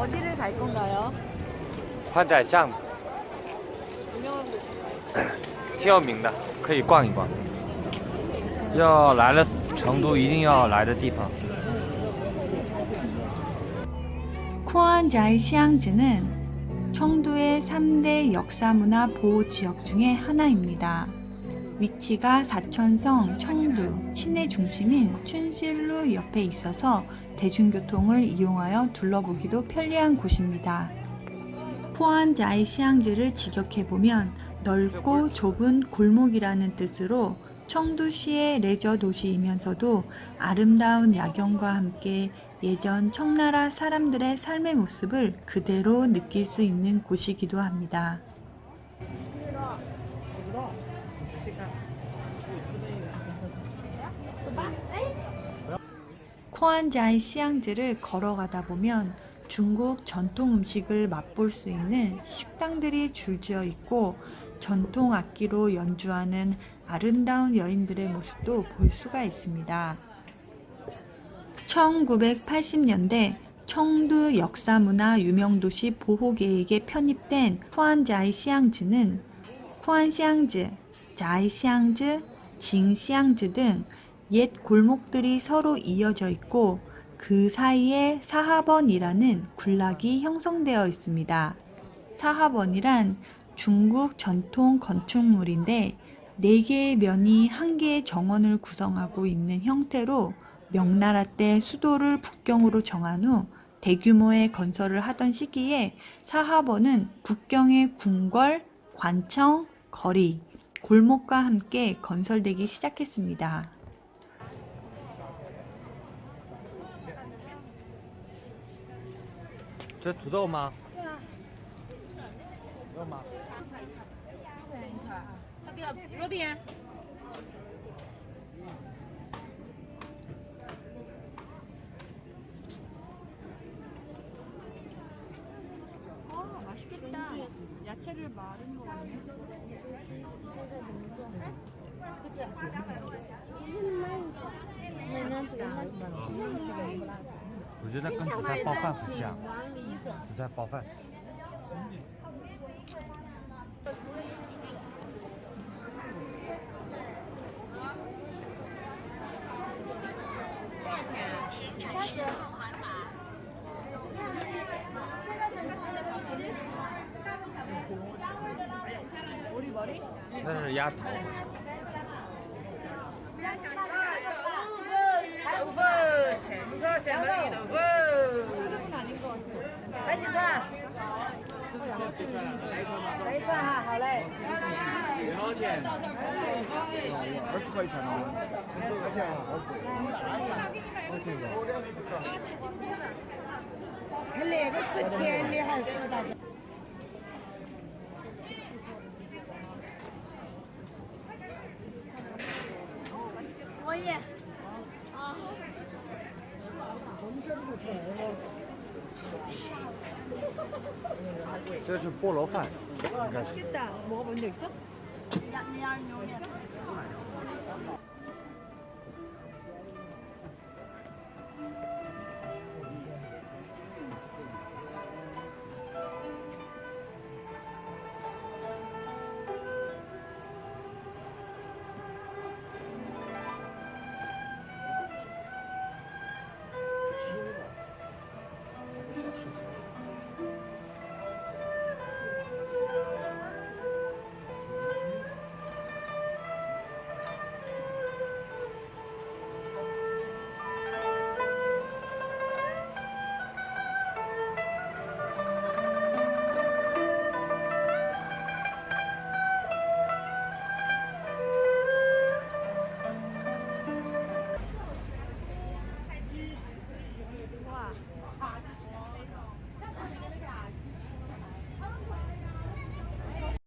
어디를 갈 건가요? 宽窄巷子， 유명한 곳. 挺有名的，可以逛一逛。要来了成都一定要来的地方。 쿠안자이 시앙즈는 청두의 3대 역사문화 보호 지역 중의 하나입니다. 위치가 사천성 청두 시내 중심인 춘실루 옆에 있어서 대중교통을 이용하여 둘러보기도 편리한 곳입니다. 푸안자이 시앙즈를 직역해보면 넓고 좁은 골목이라는 뜻으로 청두시의 레저 도시이면서도 아름다운 야경과 함께 예전 청나라 사람들의 삶의 모습을 그대로 느낄 수 있는 곳이기도 합니다. 쿠안자이 시앙즈를 걸어가다 보면 중국 전통 음식을 맛볼 수 있는 식당들이 줄지어 있고 전통 악기로 연주하는 아름다운 여인들의 모습도 볼 수가 있습니다. 1980년대 청두 역사문화 유명도시 보호 계획에 편입된 쿠안자이 시앙즈는 쿠안 시앙즈, 자이시앙즈, 징시앙즈 등 옛 골목들이 서로 이어져 있고 그 사이에 사하번이라는 군락이 형성되어 있습니다. 사하번이란 중국 전통 건축물인데 네 개의 면이 한 개의 정원을 구성하고 있는 형태로 명나라 때 수도를 북경으로 정한 후 대규모의 건설을 하던 시기에 사하번은 북경의 궁궐, 관청, 거리, 골목과 함께 건설되기 시작했습니다. 这土豆吗？有吗？他比较罗宾。 맛있겠다. 야채를 마른 거 같네. 我觉得跟紫菜包饭很像，紫菜包饭。 那是鸭头。菜五粉，咸五粉，咸焖鱼豆腐。来几串？来一串哈，好嘞。多少钱？二十块钱了。多少钱啊？它那个是甜的还是啥子？这是菠萝饭应该是。